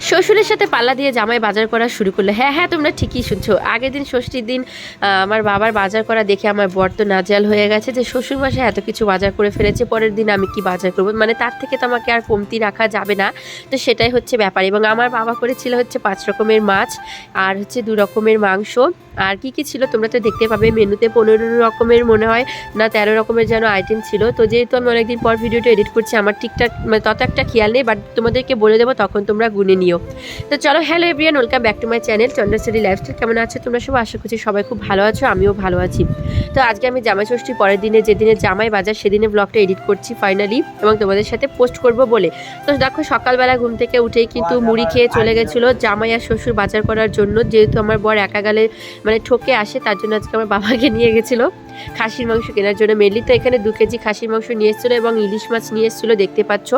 শ্বশুরের সাথে পাল্লা দিয়ে জামাই বাজার করা শুরু করল। হ্যাঁ হ্যাঁ তোমরা ঠিকই শুনছো। আগের দিন ষষ্ঠীর দিন আমার বাবার বাজার করা দেখে আমার বর তো নাজাল হয়ে গেছে যে, শ্বশুর মাসে এত কিছু বাজার করে ফেলেছে, পরের দিন আমি কি বাজার করব? মানে তার থেকে তো আমাকে আর কমতি রাখা যাবে না। তো সেটাই হচ্ছে ব্যাপার। এবং আমার বাবা করেছিল হচ্ছে পাঁচ রকমের মাছ আর হচ্ছে দু রকমের মাংস। আর কি কি ছিল তোমরা তো দেখতে পাবে। মেনুতে পনেরো রকমের মনে হয়, না তেরো রকমের যেন আইটেম ছিল। তো যেহেতু আমি অনেকদিন পর ভিডিওটা এডিট করছি, আমার ঠিকঠাক মানে তত একটা খেয়াল নেই বাট তোমাদেরকে বলে দেবো, তখন তোমরা গুনে নিও তো চলো hello everyone welcome back to my channel Chandrashree lifestyle কেমন আছো তোমরা সব আশা করছি সবাই খুব ভালো আছো আমিও ভালো আছি। তো আজকে আমি জামাই ষষ্ঠী পরের দিনে যেদিনে জামাই বাজার সেদিনে ব্লগটা এডিট করছি ফাইনালি এবং তোমাদের সাথে পোস্ট করব বলে। তো দেখো সকালবেলা ঘুম থেকে উঠেই কিন্তু মুড়ি খেয়ে চলে গেছিল জামাই আর শ্বশুর বাজার করার জন্য। যেহেতু আমার বর একা গেলে মানে ঠকে আসে তার জন্য আজকে আমার বাবাকে নিয়ে গেছিল। খাসির মাংস কেনার জন্য মেনলি তো এখানে দু কেজি খাসির মাংস নিয়ে এসেছিল এবং ইলিশ মাছ নিয়ে এসেছিল, দেখতে পাচ্ছ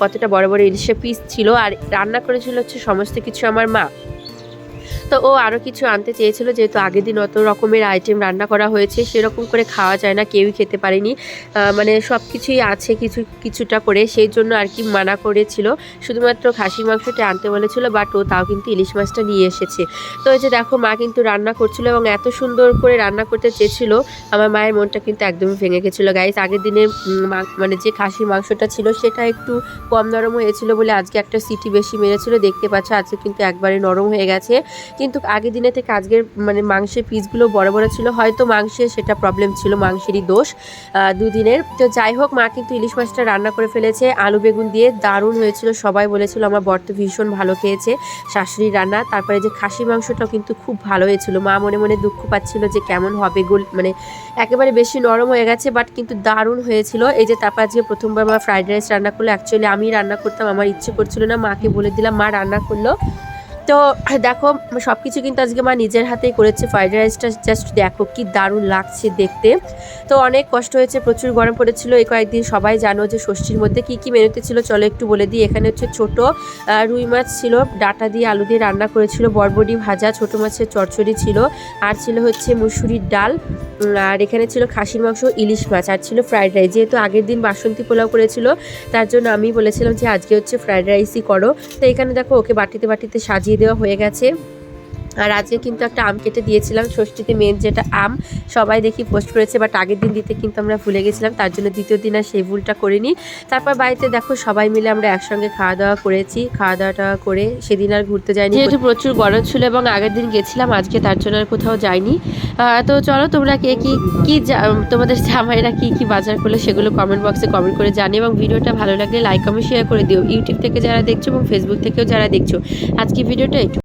কতটা বড় বড় ইলিশের পিস ছিল। আর রান্না করেছিল হচ্ছে সমস্ত কিছু আমার মা। তো ও আরও কিছু আনতে চেয়েছিল, যেহেতু আগের দিন অত রকমের আইটেম রান্না করা হয়েছে, সেরকম করে খাওয়া যায় না, কেউই খেতে পারেনি। মানে সব কিছুই আছে কিছু, কিছুটা করে, সেই জন্য আর কি মানা করেছিল। শুধুমাত্র খাসির মাংসটা আনতে বলেছিল বাট ও তাও কিন্তু ইলিশ মাছটা নিয়ে এসেছে। তো এই যে দেখো, মা কিন্তু রান্না করছিল এবং এত সুন্দর করে রান্না করতে চেয়েছিল, আমার মায়ের মনটা কিন্তু একদমই ভেঙে গেছিল। গাইস আগের দিনের মানে যে খাসির মাংসটা ছিল, সেটা একটু কম নরম হয়েছিল বলে আজকে একটা সিটি বেশি মেরেছিল। দেখতে পাচ্ছ, আজকে কিন্তু একবারে নরম হয়ে গেছে। কিন্তু আগের দিনে থেকে আজকের মানে মাংসের পিসগুলো বড় বড় ছিল, হয়তো মাংসের সেটা প্রবলেম ছিল, মাংসেরই দোষ। দুদিনের। তো যাই হোক, মা কিন্তু ইলিশ মাছটা রান্না করে ফেলেছে। আলু বেগুন দিয়ে দারুণ হয়েছিল, সবাই বলেছিল আমার বর তো ভীষণ ভালো খেয়েছে, শাশুড়ির রান্না। তারপরে যে খাসি মাংসটাও কিন্তু খুব ভালো হয়েছিল। মা মনে মনে দুঃখ পাচ্ছিল যে কেমন হবে গোল মানে একেবারে বেশি নরম হয়ে গেছে বাট কিন্তু দারুণ হয়েছিল। এই যে তারপর আজকে প্রথমবার মা ফ্রাইড রাইস রান্না করল। অ্যাকচুয়ালি আমি রান্না করতাম, আমার ইচ্ছে করছিল না। মাকে বলে দিলাম, মা রান্না করল। তো দেখো সব কিছু কিন্তু আজকে মা নিজের হাতেই করেছে। ফ্রাইড রাইসটা জাস্ট দেখো কি দারুণ লাগছে দেখতে। তো অনেক কষ্ট হয়েছে, প্রচুর গরম পড়েছিল। এই কয়েকদিন সবাই জানো যে ষষ্ঠীর মধ্যে কি কি মেনুতে ছিল, চলো একটু বলে দিই। এখানে হচ্ছে ছোট রুই মাছ ছিল, ডাটা দিয়ে আলু দিয়ে রান্না করেছিল বরবডি ভাজা, ছোট মাছের চচ্চড়ি ছিল, আর ছিল হচ্ছে মুসুরির ডাল আর এখানে ছিল খাসির মাংস, ইলিশ মাছ, আর ছিল ফ্রাইড রাইস যেহেতু আগের দিন বাসন্তী পোলাও করেছিল, তার জন্য আমি বলেছিলাম যে আজকে হচ্ছে ফ্রাইড রাইসই করো। তো এখানে দেখো ওকে বাটিতে বাটিতে সাজিয়ে দেওয়া হয়ে গেছে। আর আজকে কিন্তু একটা আম কেটে দিয়েছিলাম, ষষ্ঠীতে মেন যেটা আম, সবাই দেখি পোস্ট করেছে বাট আগের দিন দিতে কিন্তু আমরা ভুলে গেছিলাম, তার জন্য দ্বিতীয় দিন আর সেই ভুলটা করিনি। তারপর বাড়িতে দেখো সবাই মিলে আমরা একসঙ্গে খাওয়া দাওয়া করেছি খাওয়া দাওয়াটা করে সেদিন আর ঘুরতে যাইনি। যেহেতু প্রচুর গরম ছিল এবং আগের দিন গেছিলাম, আজকে তার জন্য আর কোথাও যাইনি। তো চলো তোমরা কে কি কি তোমাদের জামাইরা কি কি বাজার করল সেগুলো কমেন্ট বক্সে কমেন্ট করে জানি এবং ভিডিওটা ভালো লাগলে লাইক কমেন্ট শেয়ার করে দিও। ইউটিউব থেকে যারা দেখছ এবং ফেসবুক থেকেও যারা দেখছ, আজকে ভিডিওটা